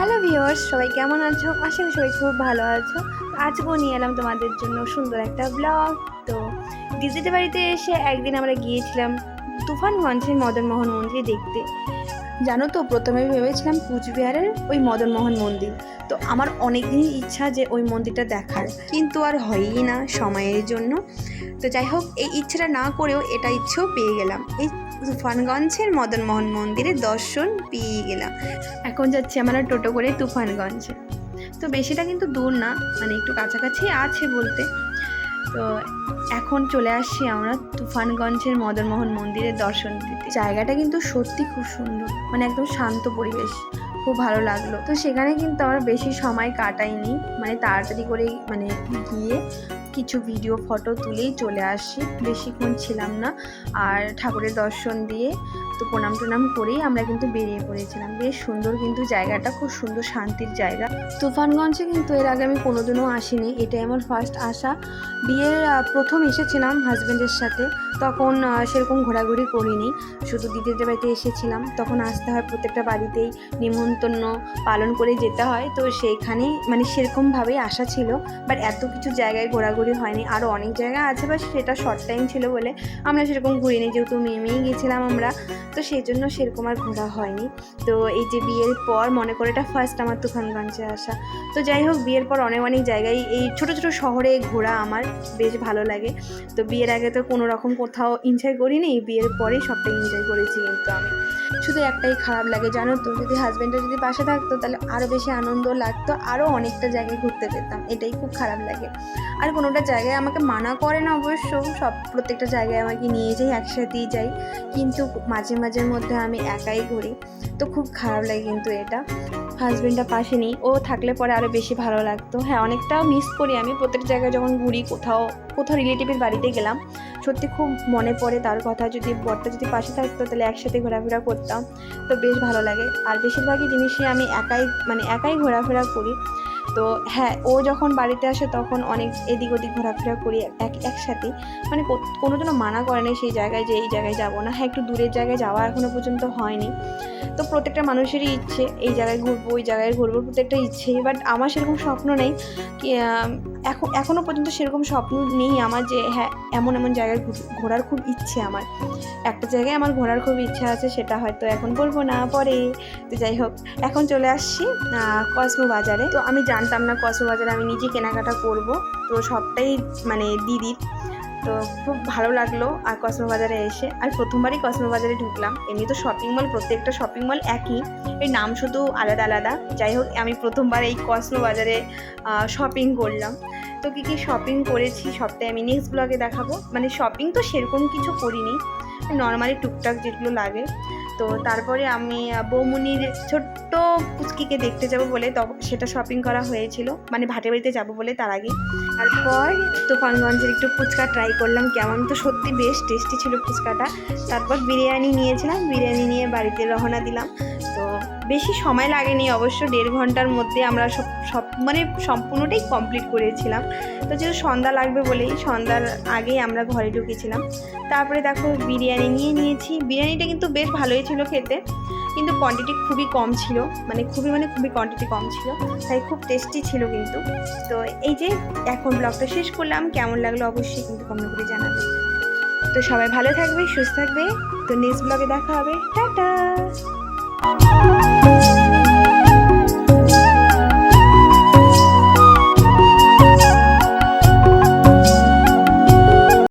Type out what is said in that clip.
Hello viewers সবাই কেমন আছো? আশা করি সবাই খুব ভালো আছো। আজকেও নিয়ে এলাম তোমাদের জন্য সুন্দর একটা ব্লগ তো ডিজিটের বাড়িতে এসে একদিন আমরা গিয়েছিলাম তুফানগঞ্জের মদনমোহন মন্দির দেখতে। জানো তো, প্রথমে ভেবেছিলাম কুচবিহারের ওই মদনমোহন মন্দির। তো আমার অনেক দিনই ইচ্ছা যে ওই মন্দিরটা দেখার। কিন্তু আর হয়ই না সময়ের জন্য। তো যাই হোক, এই ইচ্ছাটা না করেও এটা ইচ্ছেও পেয়ে গেলাম। এই তুফানগঞ্জের মদনমোহন মন্দিরে দর্শন পেয়ে গেলাম। এখন যাচ্ছি আমরা টোটো করে তুফানগঞ্জে। তো বেশিটা কিন্তু দূর না মানে একটু কাছাকাছি আছে বলতে। তো এখন চলে আসছি আমরা তুফানগঞ্জের মদনমোহন মন্দিরের দর্শন দিতে জায়গাটা কিন্তু সত্যি খুব সুন্দর মানে একদম শান্ত পরিবেশ। খুব ভালো লাগল। তো সেখানে কিন্তু আমরা বেশি সময় কাটাইনি। মানে তাড়াতাড়ি করেই মানে গিয়ে কিছু ভিডিও ফটো তুলেই চলে আসি। বেশিক্ষণ ছিলাম না। আর ঠাকুরের দর্শন দিয়ে তো প্রণাম টনাম করেই আমরা কিন্তু বেরিয়ে পড়েছিলাম। বেশ সুন্দর কিন্তু জায়গাটা, খুব সুন্দর শান্তির জায়গা। তুফানগঞ্জে কিন্তু এর আগে আমি কোনোদিনও আসিনি। এটাই আমার ফার্স্ট আসা বিয়ের প্রথম এসেছিলাম হাজব্যান্ডের সাথে। তখন সেরকম ঘোরাঘুরি করিনি। শুধু দিদিদের বাড়িতে এসেছিলাম। তখন আসতে হয় প্রত্যেকটা বাড়িতেই। নিমন্ত্রণ পালন করে যেতে হয়। তো সেইখানেই মানে সেরকমভাবেই আসা ছিল। বাট এত কিছু জায়গায় ঘোরাঘুরি হয়নি। আরও অনেক জায়গা আছে বা সেটা শর্ট টাইম ছিল বলে আমরা সেরকম ঘুরিনি। যেহেতু মেয়ে মেয়েই গেছিলাম আমরা, তো সেই জন্য সেরকম আর ঘোরা হয়নি। তো এই যে বিয়ের পর মনে করে এটা ফার্স্ট আমার তুফানগঞ্জে আসা। তো যাই হোক, বিয়ের পর অনেক অনেক জায়গায় এই ছোট ছোট শহরে ঘোরা আমার বেশ ভালো লাগে। তো বিয়ের আগে তো কোনো রকম কোথাও এনজয় করিনি। বিয়ের পরেই সবটা এনজয় করেছি কিন্তু আমি। শুধু একটাই খারাপ লাগে, জানো তো? যদি হাজব্যান্ডের যদি পাশে থাকতো তাহলে আরও বেশি আনন্দ লাগতো আরও অনেকটা জায়গায় ঘুরতে পেতাম এটাই খুব খারাপ লাগে। আর কোনোটা জায়গায় আমাকে মানা করে না অবশ্য, সব প্রত্যেকটা জায়গায় আমাকে নিয়ে যাই, একসাথেই যাই। কিন্তু মাঝে মাঝের মধ্যে আমি একাই ঘুরি, তো খুব খারাপ লাগে কিন্তু এটা। হাজব্যান্ডটা পাশে নেই, ও থাকলে পরে আরও বেশি ভালো লাগতো। হ্যাঁ অনেকটা মিস করি আমি। প্রত্যেক জায়গায় যখন ঘুরি, কোথাও কোথাও রিলেটিভের বাড়িতে গেলাম, সত্যি খুব মনে পড়ে তার কথা। যদি বরটা যদি পাশে থাকতো, তাহলে একসাথে ঘোরাফেরা করতাম। তো বেশ ভালো লাগে। আর বেশিরভাগই জিনিসই আমি একাই মানে একাই ঘোরাফেরা করি। তো হ্যাঁ ও যখন বাড়িতে আসে তখন অনেক এদিক ওদিক ঘোরাফেরা করি এক, একসাথে। মানে কোনো জন্য মানা করে না সেই জায়গায় যে এই জায়গায় যাব না। হ্যাঁ একটু দূরের জায়গায় যাওয়া এখনও পর্যন্ত হয়নি। তো প্রত্যেকটা মানুষেরই ইচ্ছে, এই জায়গায় ঘুরবো, ওই জায়গায় ঘুরবো, প্রত্যেকটা ইচ্ছে বাট আমার সেরকম স্বপ্ন নেই এখন এখনও পর্যন্ত সেরকম স্বপ্ন নেই আমার যে হ্যাঁ এমন এমন জায়গায় ঘোরার খুব ইচ্ছে আমার। একটা জায়গায় আমার ঘোরার খুব ইচ্ছা আছে, সেটা হয়তো এখন বলব না পরে। তো যাই হোক, এখন চলে আসছি কসমো বাজারে। তো আমি জানতাম না কসমো বাজারে আমি নিজে কেনাকাটা করব। তো সবটাই মানে দিদির। তো খুব ভালো লাগল আর কসমো বাজারে এসে। আর প্রথমবারই কসমো বাজারে ঢুকলাম। এমনি তো শপিং মল প্রত্যেকটা শপিং মল একই। এর নাম শুধু আলাদা আলাদা। যাই হোক, আমি প্রথমবার এই কসমো বাজারে শপিং করলাম। তো কী কী শপিং করেছি সপ্তাহে আমি নেক্সট ব্লগে দেখাবো। মানে শপিং তো সেরকম কিছু করিনি। নর্মালি টুকটাক যেগুলো লাগে। তো তারপরে আমি বৌমনির ছোট্ট পুচকিকে দেখতে যাব বলে সেটা শপিং করা হয়েছিল। মানে ভাটে বাড়িতে যাব বলে তার আগে। তারপর তুফানগঞ্জের একটু ফুচকা ট্রাই করলাম, কেমন তো সত্যি বেশ টেস্টি ছিল ফুচকাটা। তারপর বিরিয়ানি নিয়েছিলাম, বিরিয়ানি নিয়ে বাড়িতে রওনা দিলাম। তো বেশি সময় লাগেনি, অবশ্য দেড় ঘণ্টার মধ্যে আমরা সব সব মানে সম্পূর্ণটাই কমপ্লিট করেছিলাম। তো যেহেতু সন্ধ্যা লাগবে বলেই সন্ধ্যার আগেই আমরা ঘরে ঢুকেছিলাম। তারপরে দেখো বিরিয়ানি নিয়ে নিয়েছি। বিরিয়ানিটা কিন্তু বেশ ভালোই ছিল খেতে, কিন্তু কোয়ান্টিটি খুবই কম ছিল। মানে খুবই মানে খুবই কোয়ান্টিটি কম ছিল, তাই খুব টেস্টি ছিল কিন্তু। তো এই যে এখন ব্লগটা শেষ করলাম। কেমন লাগল অবশ্যই কিন্তু কমেন্ট করে জানাবে। তো সবাই ভালো থাকবে, সুস্থ থাকবে। তো নেক্সট ব্লগে দেখা হবে। টাটা! Música